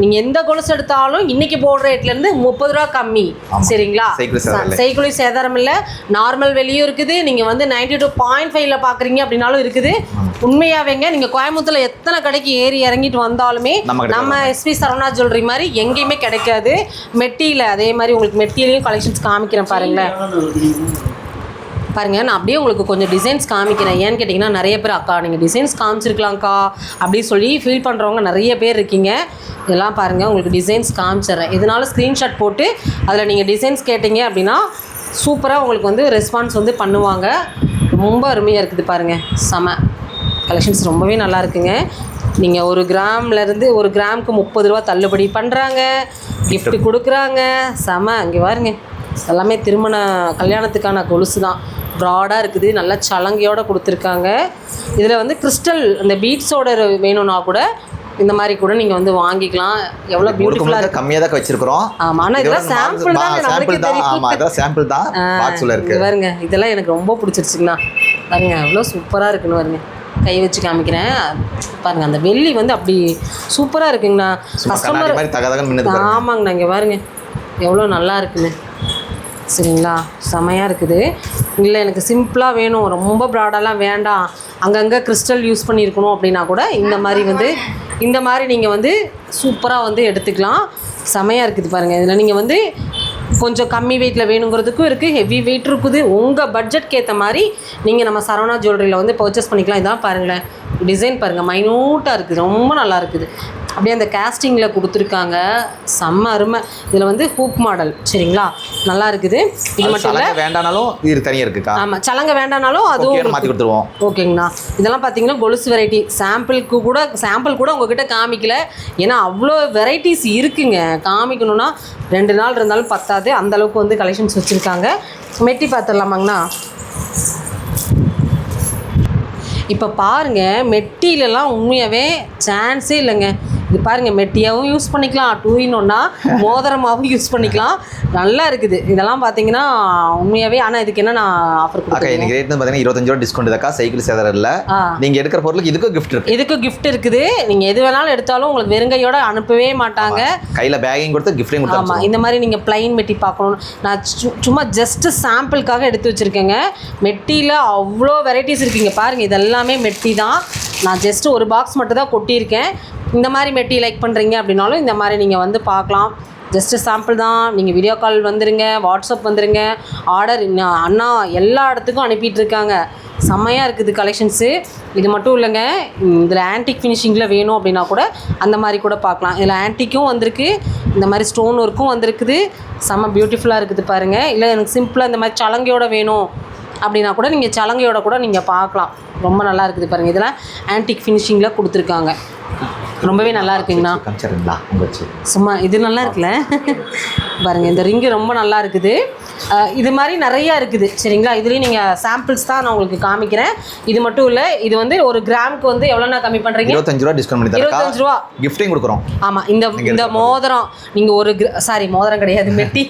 நீங்க எந்த கொலுசு எடுத்தாலும் இன்னைக்கு போடுற ரேட்ல இருந்து முப்பது ரூபா கம்மி. சரிங்களா? செய்கூலி சேதாரம் இல்லை. செய்குலி சேதாரம் இல்ல. நார்மல் வெளியும் இருக்குது. நீங்க வந்து நைன்டி டூ பாயிண்ட் ஃபைவ்ல பாக்குறீங்க அப்படின்னாலும் இருக்குது. உண்மையாவேங்க நீங்க கோயம்புத்தூர்ல எத்தனை கடைக்கு ஏறி இறங்கிட்டு வந்தாலுமே நம்ம எஸ்பி சரவணா ஜுவல்லரி மாதிரி எங்கேயுமே கிடைக்காது. மெட்டியில அதே மாதிரி உங்களுக்கு மெட்டியிலையும் கலெக்ஷன்ஸ் காமிக்கிறேன் பாருங்களேன். பாருங்க நான் அப்படியே உங்களுக்கு கொஞ்சம் டிசைன்ஸ் காமிக்கிறேன். ஏன்னு கேட்டிங்கன்னா நிறைய பேர் அக்கா நீங்கள் டிசைன்ஸ் காமிச்சிருக்கலாம்க்கா அப்படின்னு சொல்லி ஃபீல் பண்ணுறவங்க நிறைய பேர் இருக்கீங்க. இதெல்லாம் பாருங்கள் உங்களுக்கு டிசைன்ஸ் காமிச்சிடுறேன். இதனால ஸ்க்ரீன்ஷாட் போட்டு அதில் நீங்கள் டிசைன்ஸ் கேட்டிங்க அப்படின்னா சூப்பராக உங்களுக்கு வந்து ரெஸ்பான்ஸ் வந்து பண்ணுவாங்க. ரொம்ப அருமையாக இருக்குது பாருங்கள் செம. கலெக்ஷன்ஸ் ரொம்பவே நல்லா இருக்குங்க. நீங்கள் ஒரு கிராம்லேருந்து ஒரு கிராமுக்கு முப்பது ரூபா தள்ளுபடி பண்ணுறாங்க gift. கொடுக்குறாங்க. செம. இங்கே பாருங்க எல்லாமே திருமண கல்யாணத்துக்கான கொலுசு தான். ப்ராடாக இருக்குது. நல்லா சலங்கையோட கொடுத்துருக்காங்க. இதில் வந்து கிறிஸ்டல் அந்த பீட்ஸோட வேணும்னா கூட இந்த மாதிரி கூட நீங்கள் வந்து வாங்கிக்கலாம். எவ்வளோ பியூட்டிஃபுல்லாக கம்மியாக தான் வச்சிருக்கிறோம். ஆமாம் ஆனால் இதெல்லாம் சாம்பிள் தான் சாம்பிள் தான். ஆமா தெரியும் அதான் சாம்பிள் தான் பாக்ஸில் இருக்கு. இங்க பாருங்க இதெல்லாம் எனக்கு ரொம்ப பிடிச்சிருச்சுங்கண்ணா. பாருங்க எவ்வளோ சூப்பராக இருக்குன்னு பாருங்க. கை வச்சு காமிக்கிறேன். பாருங்க அந்த வெள்ளி வந்து அப்படி சூப்பராக இருக்குங்கண்ணா. கஸ்டமர் ஆமாங்கண்ணா இங்கே பாருங்க. எவ்வளோ நல்லா இருக்குன்னு. சரிங்களா? செமையாக இருக்குது. இல்லை எனக்கு சிம்பிளாக வேணும். ரொம்ப ப்ராடெல்லாம் வேண்டாம். அங்கங்கே கிறிஸ்டல் யூஸ் பண்ணியிருக்கணும் அப்படின்னா கூட இந்த மாதிரி வந்து இந்த மாதிரி நீங்கள் வந்து சூப்பராக வந்து எடுத்துக்கலாம். செமையாக இருக்குது பாருங்கள் இதில் நீங்கள் வந்து கொஞ்சம் கம்மி வெயிட்டில் வேணுங்கிறதுக்கும் இருக்குது ஹெவி வெயிட் இருக்குது. உங்கள் பட்ஜெட்க்கு ஏற்ற மாதிரி நீங்கள் நம்ம சரவணா ஜுவல்லரியில் வந்து பர்ச்சேஸ் பண்ணிக்கலாம். இதான் பாருங்களேன். டிசைன் பாருங்கள் மைனூட்டாக இருக்குது. ரொம்ப நல்லா இருக்குது. அப்படியே அந்த கேஸ்டிங்கில் கொடுத்துருக்காங்க. செம்ம அருமை. இதில் வந்து ஹூக் மாடல் சரிங்களா? நல்லா இருக்குது. இது மட்டும் இல்லை. வேண்டானாலும் இது தனியாக இருக்குக்கா? ஆமாம் சலங்க வேண்டானாலும் அதுவும் மாற்றி கொடுத்துருவோம். ஓகேங்கண்ணா. இதெல்லாம் பார்த்தீங்கன்னா கொலுசு வெரைட்டி சாம்பிளுக்கு கூட சாம்பிள் கூட உங்ககிட்ட காமிக்கல. ஏன்னா அவ்வளோ வெரைட்டிஸ் இருக்குங்க. காமிக்கணும்னா ரெண்டு நாள் இருந்தாலும் பத்தாது. அந்த அளவுக்கு வந்து கலெக்ஷன்ஸ் வச்சுருக்காங்க. மெட்டி பார்த்துடலாமாங்கண்ணா இப்போ பாருங்க மெட்டிலலாம் உண்மையாகவே சான்ஸே இல்லைங்க. இது பாருங்க மெட்டியாகவும் யூஸ் பண்ணிக்கலாம் டூ இன் ஒன்னா மோதிரமாகவும் யூஸ் பண்ணிக்கலாம். நல்லா இருக்குது. இதெல்லாம் பார்த்தீங்கன்னா உண்மையாகவே ஆனால் இதுக்கு என்ன நான் ஆஃபர் கொடுக்குறேன் இன்னைக்கு ரேட் பார்த்தீங்கன்னா இருபத்தஞ்சு ரூபா டிஸ்கவுண்ட் இருக்கா சைக்கிள் ஆ. நீங்கள் எடுக்கிற பொருளுக்கு இதுக்கும் கிஃப்ட் இருக்கு. இதுக்கு gift இருக்குது. நீங்கள் எது வேணாலும் எடுத்தாலும் உங்களுக்கு வெறுங்கையோட அனுப்பவே மாட்டாங்க. கையில் பேக்கிங் கொடுத்து கிஃப்டையும் ஆமாம் கொடுத்து இந்த மாதிரி நீங்கள் ப்ளைன் மெட்டி பார்க்கணும். நான் சும்மா ஜஸ்ட் சாம்பிளுக்காக எடுத்து வச்சுருக்கேங்க. மெட்டியில் அவ்வளோ வெரைட்டிஸ் இருக்குங்க. பாருங்கள் இது எல்லாமே மெட்டி தான். நான் ஜஸ்ட் ஒரு பாக்ஸ் மட்டும் தான் கொட்டியிருக்கேன். இந்த மாதிரி மெட்டி லைக் பண்ணுறீங்க அப்படின்னாலும் இந்த மாதிரி நீங்கள் வந்து பார்க்கலாம். ஜஸ்ட்டு சாம்பிள் தான். நீங்கள் வீடியோ கால் வந்துருங்க வாட்ஸ்அப் வந்துருங்க. ஆர்டர் அண்ணா எல்லா இடத்துக்கும் அனுப்பிட்டுருக்காங்க செம்மையாக இருக்குது கலெக்ஷன்ஸு இது மட்டும் இல்லைங்க இதில் ஆன்டிக் ஃபினிஷிங்கில் வேணும் அப்படின்னா கூட அந்த மாதிரி கூட பார்க்கலாம். இதில் ஆன்டிக்கும் வந்திருக்கு. இந்த மாதிரி ஸ்டோன் ஒர்க்கும் வந்திருக்குது. செம்ம பியூட்டிஃபுல்லாக இருக்குது பாருங்கள் இல்லை எனக்கு சிம்பிளாக இந்த மாதிரி சலங்கையோட வேணும் அப்படின்னா கூட நீங்கள் சலங்கையோட கூட நீங்கள் பார்க்கலாம். ரொம்ப நல்லா இருக்குது பாருங்கள் இதெல்லாம் ஆன்டிக் ஃபினிஷிங்கில் கொடுத்துருக்காங்க. ரொம்பவே நல்லா இருக்குங்கண்ணா. காமிச்சிருங்களா? சும்மா இது நல்லா இருக்குல்ல? பாருங்க இந்த ரிங்கு ரொம்ப நல்லா இருக்குது. இது மாதிரி நிறையா இருக்குது சரிங்களா? இதுலேயும் நீங்கள் சாம்பிள்ஸ் தான் நான் உங்களுக்கு காமிக்கிறேன். இது மட்டும் இல்லை இது வந்து ஒரு கிராமுக்கு வந்து எவ்வளோண்ணா கம்மி பண்ணுறீங்க இருபத்தஞ்சு ரூபா டிஸ்கவுண்ட் பண்ணி இருபத்தஞ்சு ரூபா. கிஃப்டையும் கொடுக்குறோம். ஆமாம் இந்த இந்த மோதிரம் நீங்கள் ஒரு சாரி மோதிரம் கிடையாது மெட்டி.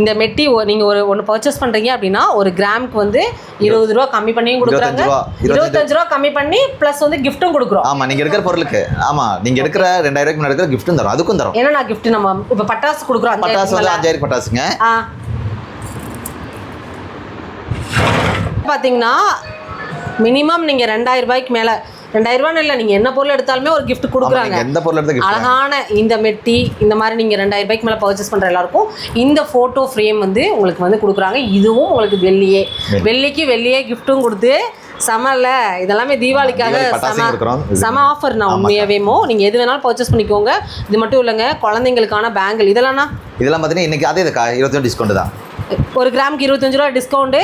இந்த மெட்டி நீங்கள் ஒரு ஒன்று பர்ச்சேஸ் பண்ணுறீங்க அப்படின்னா ஒரு கிராமுக்கு வந்து இருபது ரூபா கம்மி பண்ணியும் கொடுக்குறாங்க. இருபத்தஞ்சு ரூபா, கம்மி பண்ணி ப்ளஸ் வந்து கிஃப்ட்டும் கொடுக்குறோம். ஆமா நீங்க எடுக்கிற பொருளுக்கு. ஆமா நீங்க எடுக்கிற ரெண்டாயிரம் ரூபாய்க்கு எடுக்கிற கிஃப்ட்டும் தரும். அதுக்கும் தரும். ஏன்னா நான் gift நம்ம இப்போ பட்டாசு கொடுக்குறோம் பட்டாசு வந்து. அஞ்சாயிரம் பட்டாசுங்க. பார்த்தீங்கன்னா மினிமம் நீங்கள் ரெண்டாயிரம் ரூபாய்க்கு மேலே ரெண்டாயிரம் ரூபான்னு இல்லை நீங்கள் என்ன பொருள் எடுத்தாலுமே ஒரு ஆமா, கொடுக்குறாங்க. எந்த பொருள் எடுத்து அழகான இந்த மெட்டி இந்த மாதிரி நீங்கள் ரெண்டாயிரம் ரூபாய்க்கு மேலே பர்ச்சேஸ் பண்ணுற எல்லாருக்கும் இந்த ஃபோட்டோ ஃப்ரேம் வந்து உங்களுக்கு வந்து கொடுக்குறாங்க. இதுவும் உங்களுக்கு வெள்ளியே. வெள்ளிக்கு வெள்ளியே கிஃப்ட்டும் கொடுத்து செமல்ல. இதெல்லாமே தீபாவளிக்காக செம செம ஆஃபர் நான் உண்மையாவேமோ? நீங்கள் எது வேணாலும் பர்ச்சேஸ் பண்ணிக்கோங்க. இது மட்டும் இல்லைங்க குழந்தைங்களுக்கான பேங்கிள் இதெல்லாம்னா? இதெல்லாம் பார்த்தீங்கன்னா இன்னைக்கு அதே இதுக்கா இருபத்தஞ்சு டிஸ்கவுண்ட் தான். ஒரு கிராமுக்கு இருபத்தஞ்சு ரூபா டிஸ்கவுண்ட்டு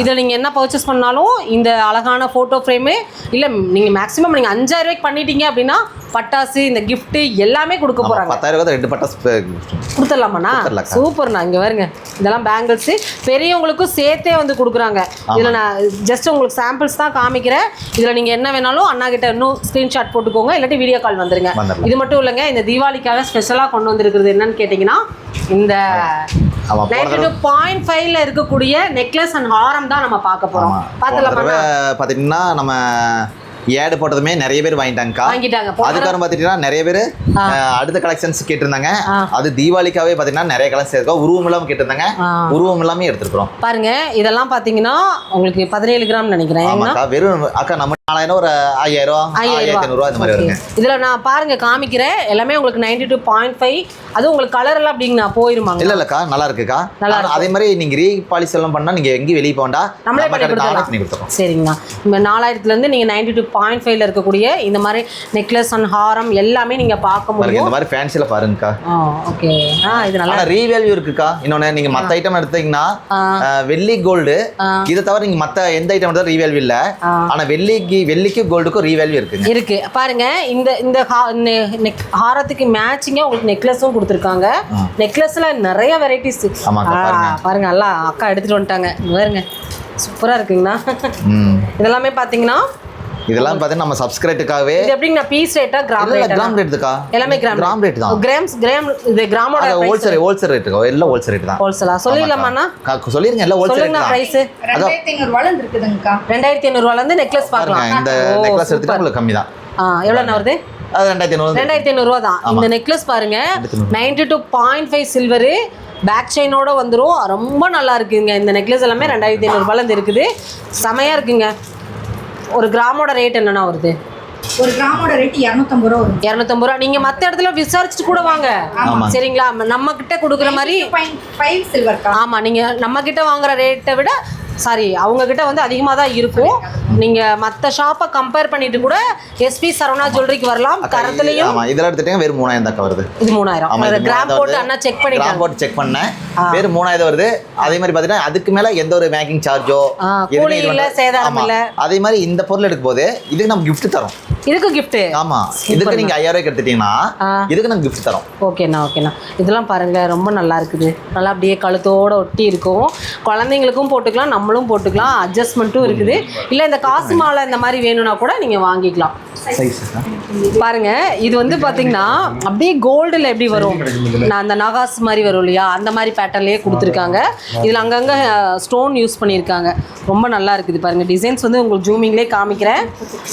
இதில் நீங்கள் என்ன பர்ச்சேஸ் பண்ணாலும் இந்த அழகான ஃபோட்டோ ஃப்ரேமு இல்லை நீங்கள் மேக்ஸிமம் நீங்கள் அஞ்சாயிரம் ரூபாய்க்கு பண்ணிட்டீங்க அப்படின்னா பட்டாசு இந்த gift எல்லாமே கொடுக்க போகிறாங்க பத்தாயிரம் ரூபாய் ரெண்டு பட்டாசு. கொடுத்துடலாமாண்ணா. சூப்பர்ண்ணா இங்கே வருங்க இதெல்லாம் பேங்கிள்ஸு பெரியவங்களுக்கும் சேர்த்தே வந்து கொடுக்குறாங்க. இதில் நான் ஜஸ்ட் உங்களுக்கு சாம்பிள்ஸ் தான் காமிக்கிறேன். இதில் நீங்கள் என்ன வேணாலும் அண்ணா கிட்ட இன்னும் ஸ்க்ரீன்ஷாட் போட்டுக்கோங்க. இல்லாட்டி வீடியோ கால் வந்துருங்க. இது மட்டும் இல்லைங்க இந்த தீபாவளிக்காக ஸ்பெஷலாக கொண்டு வந்திருக்கிறது என்னன்னு கேட்டிங்கன்னா இந்த பாயிண்ட் ஃபைவ்ல இருக்கக்கூடிய நெக்லஸ் அண்ட் ஹாரம் தான் நம்ம பார்க்க போன பார்த்துலாமா பார்த்தீங்கன்னா நம்ம ஏடு போட்டதுமே நிறைய பேர் வாங்கிட்டாங்கக்கா. அதுக்கப்புறம் பார்த்துட்டீங்கன்னா நிறைய பேர் அடுத்த கலெக்ஷன்ஸ் கேட்டிருந்தாங்க. அது தீபாவளிக்காவே பார்த்தீங்கன்னா நிறைய கலெக்ஷன் இருக்கா. உருவம் இல்லாமல் கேட்டிருந்தாங்க. உருவம் இல்லாமல் எடுத்துருக்குறோம். பாருங்க இதெல்லாம் பார்த்தீங்கன்னா உங்களுக்கு பதினேழு கிராம் நினைக்கிறேன்? ஆமாக்கா வெறும் அக்கா நம்ம நாலாயிரம் ஒரு ஐயாயிரம் ரூபா. ஆயிரத்தி ஐநூறுரூவா இந்த மாதிரி வருங்க. இதுல நான் பாருங்க காமிக்கிறேன். எல்லாமே உங்களுக்கு நைன்டி டூ பாயிண்ட் ஃபைவ் அதுவும் உங்களுக்கு கலர் எல்லாம் அப்படிங்கண்ணா போயிருமாங்க. இல்ல இல்லக்கா நல்லா இருக்குக்கா. நல்லா அதே மாதிரி நீங்க ரீ பாலிசி எல்லாம் பண்ணா நீங்க எங்கேயும் வெளியே போண்டா நம்மளே பண்ணி நானே கொடுத்துறோம் சரிங்கண்ணா நாலாயிரத்துலேருந்து நீங்கள் நைன்டி டூ பாயிண்ட் ஃபைவ்ல இருக்கக்கூடிய இந்த மாதிரி நெக்லஸ் அண்ட் ஹாரம் எல்லாமே நீங்கள் பார்க்க முடியும் இந்த மாதிரி ஃபேன்சில பாருங்கக்கா. ஓகே ஆ இது நல்லா ரீவேல்யூ இருக்குக்கா. இன்னொன்னு நீங்க மத்த ஐட்டம் எடுத்தீங்கன்னா வெள்ளி கோல்டு. இதை தவிர நீங்க மத்த எந்த ஐட்டம் எடுத்தாலும் ரீவேல்யூ இல்ல. ஆ. ஆனா வெள்ளிக்கு வெள்ளிக்கும் கோல்டுக்கும் ரீவேல்யூ இருக்குங்க. இருக்கு. பாருங்க இந்த இந்த ஹாரத்துக்கு மேட்சிங்காக உங்களுக்கு நெக்லஸும் கொடுத்துருக்காங்க. நெக்லஸ்ல நிறைய வெரைட்டிஸ் பாருங்க. எல்லாம் அக்கா எடுத்துட்டு வந்துட்டாங்க. பாருங்க. சூப்பரா இருக்குங்கண்ணா. இதெல்லாமே பாத்தீங்கன்னா இதெல்லாம் பார்த்தீங்கன்னா நம்ம சப்ஸ்கிரைட்டுக்காகவே இது எப்படிங்கண்ணா பீஸ் ரேட்டா கிராம் இல்ல ரேட்டா கிராம் ரேட் இருக்கா? எல்லாமே கிராம் கிராம் ரேட் தான். கிராம்ஸ் கிராம் இது கிராமோட ஹோல்சேல் ஹோல்சேல் ரேட் இருக்கா? எல்லாம் ஹோல்சேல் ரேட் தான். ஹோல்சேலா சொல்லிடலாமாண்ணா. சொல்லிருங்க எல்லாம் ஹோல்சேல் ரேட் தான். ப்ரைஸ் ரெண்டாயிரத்தி ஐநூறுவால இருக்குதுங்கக்கா. ரெண்டாயிரத்தி ஐநூறுவாலேருந்து நெக்லஸ் பாருங்க பார்க்கலாம். இந்த நெக்லஸ் எடுத்துட்டா. உங்களுக்கு கம்மி தான். ஆ எவ்வளோண்ணா வருது? அது ரெண்டாயிரத்தி ஐநூறு ரெண்டாயிரத்தி ஐநூறுரூவா தான். இந்த நெக்லஸ் பாருங்க. Ninety two point five silver back செயினோட வந்துடும் ரொம்ப நல்லா இருக்குங்க. இந்த நெக்லஸ் எல்லாமே ரெண்டாயிரத்தி ஐநூறுரூபாலேருந்து இருக்குது. செமையாக இருக்குங்க. ஒரு கிராமோட ரேட் என்னண்ணா வருது? ஒரு கிராமோட ரேட் இரநூத்தம்பது ரூபா வரும். இரநூத்தம்பது ரூபா. நீங்க மத்த இடத்துல விசாரிச்சுட்டு கூட வாங்க. சரிங்களா? நம்ம கிட்ட கொடுக்குற மாதிரி ஃபைவ் சில்வர்க்கா ஆமா நீங்க நம்ம கிட்ட வாங்குற ரேட்டை விட சாரி அவங்க கிட்ட வந்து அதிகமாக தான் இருக்கும். நீங்க மற்ற ஷாப்பை கம்பேர் பண்ணிட்டு கூட எஸ்பி சரவணா ஜுவல்லரிக்கு வரலாம். தரத்துலையும் ஆமா இதெல்லாம் எடுத்துட்டீங்க வெறும் மூணாயிரம் தான் வருது. இது மூணாயிரம். கிராம் போட்டு. அண்ணா செக் கிராம் பண்ணிட்டாங்க போட்டு செக் பண்ணேன். வெறும் மூணாயிரம் வருது. அதே மாதிரி பார்த்தீங்கன்னா அதுக்கு மேல எந்த ஒரு மேக்கிங் சார்ஜோ கூலி இல்ல, சேதாரம் இல்ல. அதே மாதிரி இந்த பொருள் எடுக்கும் போது இதுக்கு நம்ம gift தரோம். இதுக்கு gift? ஆமா. இதுக்கு நீங்க ஐயாயிரம் எடுத்துட்டீங்கன்னா. இதுக்கு நம்ம gift தரோம். ஓகேண்ணா ஓகேண்ணா இதெல்லாம் பாருங்க ரொம்ப நல்லா இருக்குது. நல்லா அப்படியே கழுத்தோட ஒட்டி இருக்கும். குழந்தைங்களுக்கும் போட்டுக்கலாம் நம்மளும் போட்டுக்கலாம். அட்ஜஸ்ட்மெண்ட்டும் இருக்குது. இல்லை இந்த காசு மாலை இந்த மாதிரி வேணும்னா கூட நீங்கள் வாங்கிக்கலாம். பாருங்க இது வந்து பாத்தீங்கன்னா அப்படியே கோல்டில் எப்படி வரும்? நான் அந்த நகாஸ் மாதிரி வரும் இல்லையா? அந்த மாதிரி பேட்டர்ன்லேயே கொடுத்துருக்காங்க. இதில் அங்கங்கே ஸ்டோன் யூஸ் பண்ணியிருக்காங்க. ரொம்ப நல்லா இருக்குது பாருங்க. டிசைன்ஸ் வந்து உங்களுக்கு ஜூமிங்லேயே காமிக்கிறேன்.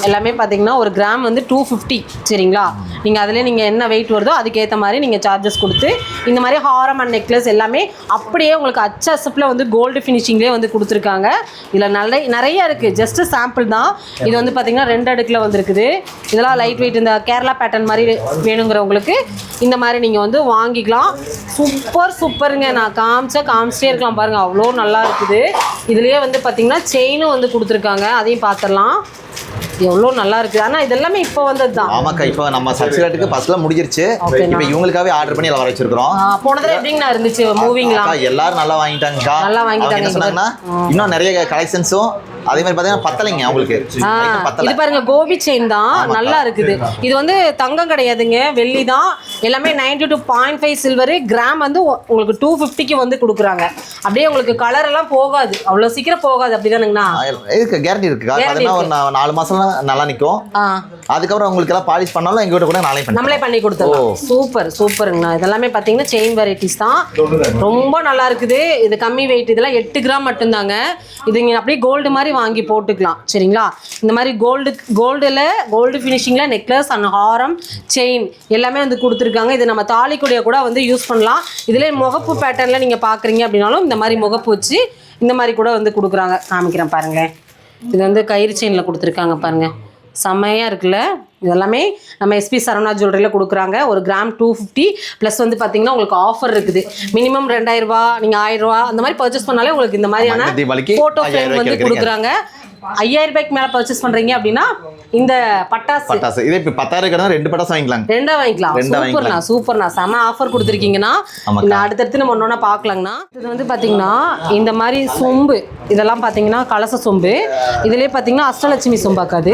எல்லாமே பார்த்தீங்கன்னா ஒரு கிராம் வந்து டூ ஃபிஃப்டி சரிங்களா? நீங்கள் அதிலே நீங்கள் என்ன வெயிட் வருதோ அதுக்கேற்ற மாதிரி நீங்கள் சார்ஜஸ் கொடுத்து இந்த மாதிரி ஹாரம் அண்ட் நெக்லஸ் எல்லாமே அப்படியே உங்களுக்கு அச்சசப்பில் வந்து கோல்டு ஃபினிஷிங்லேயே வந்து கொடுத்துருக்காங்க இதில் நிறைய நிறைய இருக்குது ஜஸ்ட் சாம்பிள் தான். இது வந்து பார்த்தீங்கன்னா ரெண்டு அடுக்கில் வந்திருக்குது. இதெல்லாம் லைட் வெயிட் இந்த கேரளா பேட்டர்ன் மாதிரி வேணுங்கிறவங்களுக்கு இந்த மாதிரி நீங்கள் வந்து வாங்கிக்கலாம். சூப்பர் சூப்பருங்க நான் காமிச்சா காமிச்சிட்டே இருக்கலாம் பாருங்கள் அவ்வளோ நல்லா இருக்குது. இதுலேயே வந்து பார்த்தீங்கன்னா செயினும் வந்து கொடுத்துருக்காங்க. அதையும் பார்த்துடலாம் எவ்வளோ நல்லா இருக்குது ஆனால் இதெல்லாமே இப்போ வந்தது தான் ஆமாக்கா இப்போ நம்ம சப்சிடேட்டுக்கு ஃபர்ஸ்ட்ல முடிஞ்சிருச்சு. இப்போ இவங்களுக்காகவே ஆர்டர் பண்ணி எல்லாம் வர வச்சிருக்கிறோம் போன தடவை எப்படிங்கண்ணா இருந்துச்சு? மூவிங்லாம் எல்லாரும் நல்லா வாங்கிட்டாங்கக்கா. நல்லா வாங்கிட்டாங்க. சொன்னாங்கன்னா இன்னும் நிறைய கலெக்ஷன்ஸும் அதே மாதிரி பார்த்தீங்கன்னா பத்தலைங்க அவங்களுக்கு. இது பாருங்க கோபி செயின் தான். நல்லா இருக்குது. இது வந்து தங்கம் கிடையாதுங்க. வெள்ளி தான். எல்லாமே ninety two point five silver gram வந்து உங்களுக்கு டூ ஃபிஃப்டிக்கு வந்து கொடுக்குறாங்க. அப்படியே உங்களுக்கு கலர் எல்லாம் போகாது. அவ்வளோ சீக்கிரம் போகாது அப்படிதானுங்கண்ணா. இதுக்கு கேரண்டி Guarantee பார்த்தீங்கன்னா ஒரு நாலு மாசம் நல்லா நிற்கும் அதுக்கப்புறம் உங்களுக்கு எல்லாம் பாலிஷ் பண்ணாலும் எங்க வீட்டு கூட நாளைக்கு பண்ணி நம்மளே பண்ணி கொடுத்துடலாம். சூப்பர் சூப்பருங்கண்ணா. இதெல்லாமே பார்த்தீங்கன்னா செயின் வெரைட்டிஸ் தான். ரொம்ப நல்லா இருக்குது. இது கம்மி வெயிட் இதெல்லாம் எட்டு கிராம் மட்டும்தாங்க. இது நீங்கள் அப்படியே கோல்டு மாதிரி வாங்கி போட்டுக்கலாம். சரிங்களா? இந்த மாதிரி கோல்டு கோல்டில் கோல்டு ஃபினிஷிங்கில் நெக்லஸ் அண்ட் ஹாரம் செயின் எல்லாமே வந்து கொடுத்துருக்காங்க. இது நம்ம தாலிக்குடைய கூட வந்து யூஸ் பண்ணலாம். இதில் முகப்பு பேட்டர்னில் நீங்கள் பார்க்குறீங்க அப்படின்னாலும் இந்த மாதிரி முகப்பு வச்சு இந்த மாதிரி கூட வந்து கொடுக்குறாங்க. காமிக்கிறேன் பாருங்களேன் இது வந்து கயிறு செயினில் கொடுத்துருக்காங்க பாருங்கள் செம்மையாக இருக்குல்ல? இதெல்லாமே நம்ம எஸ்பி சரவணா ஜுவல்லரியில் கொடுக்குறாங்க. ஒரு கிராம் டூ ஃபிஃப்டி ப்ளஸ் வந்து பார்த்தீங்கன்னா உங்களுக்கு ஆஃபர் இருக்குது. மினிமம் ரெண்டாயிரம் ரூபா நீங்கள் ஆயிரம் ரூபா அந்த மாதிரி பர்ச்சேஸ் பண்ணாலே உங்களுக்கு இந்த மாதிரியான ஃபோட்டோ 5000 ஃப்ரேம் வந்து கொடுக்குறாங்க. ஐயாயிரம் ரூபாய்க்கு மேலே பர்ச்சேஸ் பண்ணுறீங்க அப்படின்னா இந்த பட்டாசு. பட்டாசு. இதே இப்போ பத்தாயிரம் கடை ரெண்டு பட்டாசு வாங்கிக்கலாங்க. ரெண்டா வாங்கிக்கலாம். சூப்பர்ண்ணா சூப்பர்ண்ணா. செம ஆஃபர் கொடுத்துருக்கீங்கன்னா அடுத்தடுத்து நம்ம ஒன்றா பார்க்கலாங்கண்ணா இது வந்து பார்த்தீங்கன்னா இந்த மாதிரி சொம்பு. இதெல்லாம் பார்த்தீங்கன்னா கலச சொம்பு. இதுலேயே பார்த்தீங்கன்னா அஷ்டலட்சுமி சொம்பாக்காது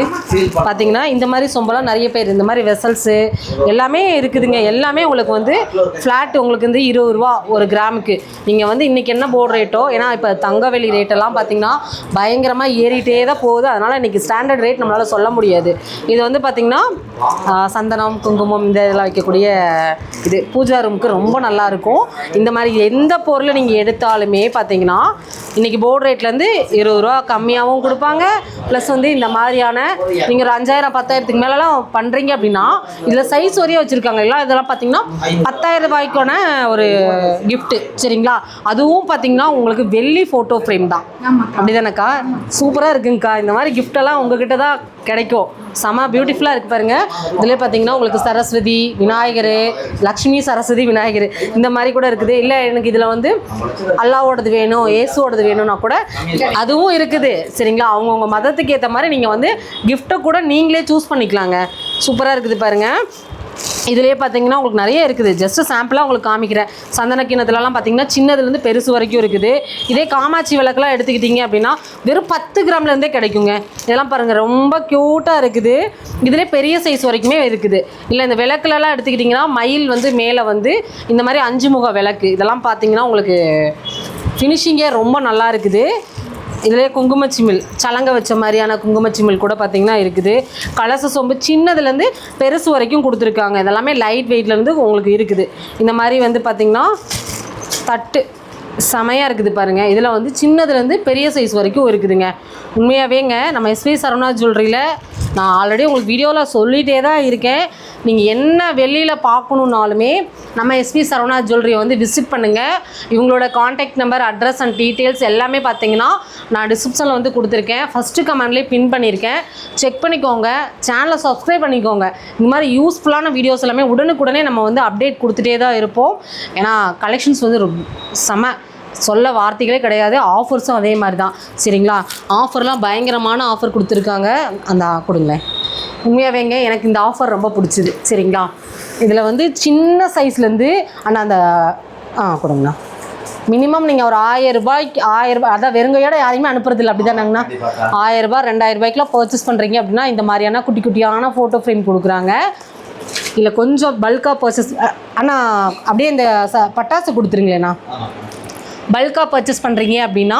பார்த்தீங்கன்னா இந்த மாதிரி சொம்பெல்லாம் நிறைய பேர் இந்த மாதிரி வெசல்ஸு எல்லாமே இருக்குதுங்க. எல்லாமே உங்களுக்கு வந்து ஃப்ளாட் உங்களுக்கு வந்து இருபது ரூபா ஒரு கிராமுக்கு. நீங்கள் வந்து இன்றைக்கி என்ன போர்டு ரேட்டோ ஏன்னா இப்போ தங்க வெளி ரேட்டெல்லாம் பார்த்தீங்கன்னா பயங்கரமாக ஏறிட்டே தான் போகுது அதனால் இன்றைக்கி ஸ்டாண்டர்ட் ரேட் நம்மளால் சொல்ல முடியாது. இது வந்து பார்த்திங்கன்னா சந்தனம் குங்குமம் இந்த இதெல்லாம் வைக்கக்கூடிய இது. பூஜா ரூமுக்கு ரொம்ப நல்லா இருக்கும். இந்த மாதிரி எந்த பொருளை நீங்கள் எடுத்தாலுமே பார்த்தீங்கன்னா இன்றைக்கி போர்டு ரேட்லேருந்து இருபது ரூபா கம்மியாகவும் கொடுப்பாங்க. ப்ளஸ் வந்து இந்த மாதிரியான நீங்கள் ஒரு அஞ்சாயிரம் பத்தாயிரத்துக்கு மேலெலாம் பண்ணுறீங்க அப்படின்னா இதில் சைஸ் வரையும் வச்சுருக்காங்க. எல்லாம் இதெல்லாம் பார்த்தீங்கன்னா பத்தாயிரம் ரூபாய்க்கான ஒரு கிஃப்ட்டு சரிங்களா? அதுவும் பார்த்தீங்கன்னா உங்களுக்கு வெள்ளி ஃபோட்டோ ஃப்ரேம் தான். அப்படிதானக்கா? சூப்பராக இருக்குங்கக்கா. இந்த மாதிரி கிஃப்டெல்லாம் உங்ககிட்ட தான் கிடைக்கும். செம பியூட்டிஃபுல்லாக இருக்குது பாருங்கள் இதில் பார்த்தீங்கன்னா உங்களுக்கு சரஸ்வதி விநாயகர் லக்ஷ்மி சரஸ்வதி விநாயகர் இந்த மாதிரி கூட இருக்குது. இல்லை எனக்கு இதில் வந்து அல்லாவோடது வேணும் இயேசுவோடது வேணும்னா கூட அதுவும் இருக்குது. சரிங்களா? அவங்கவுங்க மதத்துக்கு ஏற்ற மாதிரி நீங்கள் வந்து கிஃப்ட்டை கூட நீங்களே சூஸ் பண்ணிக்கலாங்க. சூப்பராக இருக்குது பாருங்கள் இதுலேயே பார்த்தீங்கன்னா உங்களுக்கு நிறைய இருக்குது. ஜஸ்ட் சாம்பிளாக உங்களுக்கு காமிக்கிறேன். சந்தன கிண்ணத்துலலாம் பார்த்தீங்கன்னா சின்னதுலேருந்து பெருசு வரைக்கும் இருக்குது. இதே காமாட்சி விளக்குலாம் எடுத்துக்கிட்டீங்க அப்படின்னா வெறும் பத்து கிராம்லேருந்தே கிடைக்குங்க. இதெல்லாம் பாருங்கள் ரொம்ப க்யூட்டாக இருக்குது. இதிலே பெரிய சைஸ் வரைக்குமே இருக்குது. இல்லை இந்த விளக்குலலாம் எடுத்துக்கிட்டிங்கன்னா மயில் வந்து மேலே வந்து இந்த மாதிரி அஞ்சு முக விளக்கு. இதெல்லாம் பார்த்தீங்கன்னா உங்களுக்கு ஃபினிஷிங்கே ரொம்ப நல்லா இருக்குது. இதிலே குங்குமச்சிமிழ் சலங்க வச்ச மாதிரியான குங்குமச்சிமிழ் கூட பார்த்தீங்கன்னா இருக்குது. கலச சொம்பு சின்னதுலேருந்து பெருசு வரைக்கும் கொடுத்துருக்காங்க. இதெல்லாமே லைட் வெயிட்லேருந்து உங்களுக்கு இருக்குது. இந்த மாதிரி வந்து பார்த்திங்கன்னா தட்டு செமையாக இருக்குது பாருங்கள் இதில் வந்து சின்னதுலேருந்து பெரிய சைஸ் வரைக்கும் இருக்குதுங்க. உண்மையாகவேங்க நம்ம எஸ்வி சரவணா ஜுவல்லரியில் நான் ஆல்ரெடி உங்களுக்கு வீடியோவில் சொல்லிகிட்டே தான் இருக்கேன். நீங்கள் என்ன வெளியில் பார்க்கணுன்னாலுமே நம்ம எஸ்பி சரவணா ஜுவல்லரியை வந்து விசிட் பண்ணுங்கள் இவங்களோட contact number address and details எல்லாமே பார்த்தீங்கன்னா நான் டிஸ்கிரிப்ஷனில் வந்து கொடுத்துருக்கேன். ஃபஸ்ட்டு கமெண்ட்லேயே பின் பண்ணியிருக்கேன் செக் பண்ணிக்கோங்க. சேனலை சப்ஸ்கிரைப் பண்ணிக்கோங்க. இந்த மாதிரி யூஸ்ஃபுல்லான வீடியோஸ் எல்லாமே உடனுக்குடனே நம்ம வந்து அப்டேட் கொடுத்துட்டே தான் இருப்போம். ஏன்னா கலெக்ஷன்ஸ் வந்து ரொம்ப செம சொல்ல வார்த்தைகளே கிடையாது. ஆஃபர்ஸும் அதே மாதிரி தான். சரிங்களா? ஆஃபர்லாம் பயங்கரமான ஆஃபர் கொடுத்துருக்காங்க. அந்த கொடுங்களேன். உண்மையாகவேங்க எனக்கு இந்த ஆஃபர் ரொம்ப பிடிச்சிது. சரிங்களா? இதில் வந்து சின்ன சைஸ்லேருந்து ஆனால் அந்த ஆ கொடுங்கண்ணா. மினிமம் நீங்கள் ஒரு ஆயிரம் ரூபாய்க்கு ஆயிரம் ரூபாய் அதான் வெறுங்கையோட யாரையுமே அனுப்புறதில்ல. அப்படி தானேங்கண்ணா. ஆயிரம் ரூபாய் ரெண்டாயிரம் ரூபாய்க்குலாம் பர்ச்சேஸ் பண்ணுறீங்க அப்படின்னா இந்த மாதிரியான குட்டி குட்டியான ஃபோட்டோ ஃப்ரேம் கொடுக்குறாங்க. இல்லை கொஞ்சம் பல்காக பர்ச்சேஸ் ஆனால் அப்படியே இந்த ச பட்டாசு கொடுத்துருங்களேண்ணா. பல்காக பர்ச்சேஸ் பண்ணுறீங்க அப்படின்னா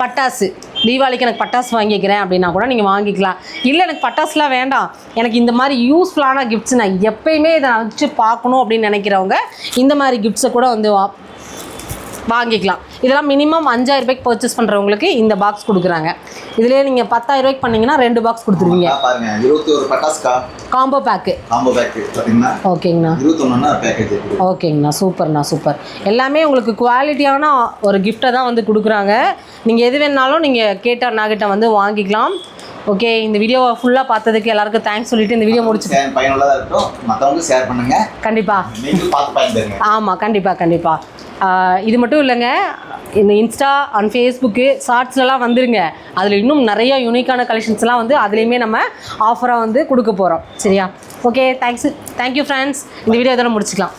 பட்டாசு. தீபாவளிக்கு எனக்கு பட்டாசு வாங்கிக்கிறேன் அப்படின்னா கூட நீங்கள் வாங்கிக்கலாம். இல்லை எனக்கு பட்டாசுலாம் வேண்டாம். எனக்கு இந்த மாதிரி யூஸ்ஃபுல்லான கிஃப்ட்ஸ் நான் எப்பயுமே இதை நான் வச்சு பார்க்கணும் அப்படின்னு நினைக்கிறவங்க இந்த மாதிரி கிஃப்ட்ஸை கூட வந்து வாங்கிக்கலாம். இதெல்லாம் மினிமம் அஞ்சாயிரம் ரூபாய்க்கு பர்ச்சேஸ் பண்ணுறவங்களுக்கு இந்த பாக்ஸ் கொடுக்குறாங்க. இதுலேயே நீங்கள் பத்தாயிரம் ரூபாய்க்கு பண்ணீங்கன்னா ரெண்டு பாக்ஸ் கொடுத்துருவீங்க. ஆமாக்கா, பாருங்க. இருபத்தி ஒரு பட்டாசுக்கா? காம்போ பேக்கு காம்போ பேக் பார்த்தீங்கன்னா ஓகேங்கண்ணா. இருபத்தொன்னா பேக்கேஜ் இருக்குது ஓகேங்கண்ணா. சூப்பர்ண்ணா சூப்பர். எல்லாமே உங்களுக்கு குவாலிட்டியான ஒரு கிஃப்ட்டை தான் வந்து கொடுக்குறாங்க. நீங்கள் எது வேணாலும் நீங்கள் கேட்ட நாகிட்ட வந்து வாங்கிக்கலாம். ஓகே இந்த வீடியோவை ஃபுல்லாக பார்த்ததுக்கு எல்லாருக்கும் தேங்க்ஸ் சொல்லிட்டு இந்த வீடியோ முடிச்சு பயனுள்ளதாக இருக்கட்டும். மற்றவங்க ஷேர் பண்ணுங்க. கண்டிப்பாக ஆமாம் கண்டிப்பாக கண்டிப்பாக இது மட்டும் இல்லைங்க. இந்த இன்ஸ்டா அண்ட் ஃபேஸ்புக்கு ஷார்ட்ஸ்லலாம் வந்துருங்க. அதில் இன்னும் நிறைய யூனிக்கான கலெக்ஷன்ஸ்லாம் வந்து அதுலேயுமே நம்ம ஆஃபராக வந்து கொடுக்க போகிறோம் சரியா? Okay thanks thank you friends இந்த வீடியோ இதெல்லாம் முடிச்சுக்கலாம்.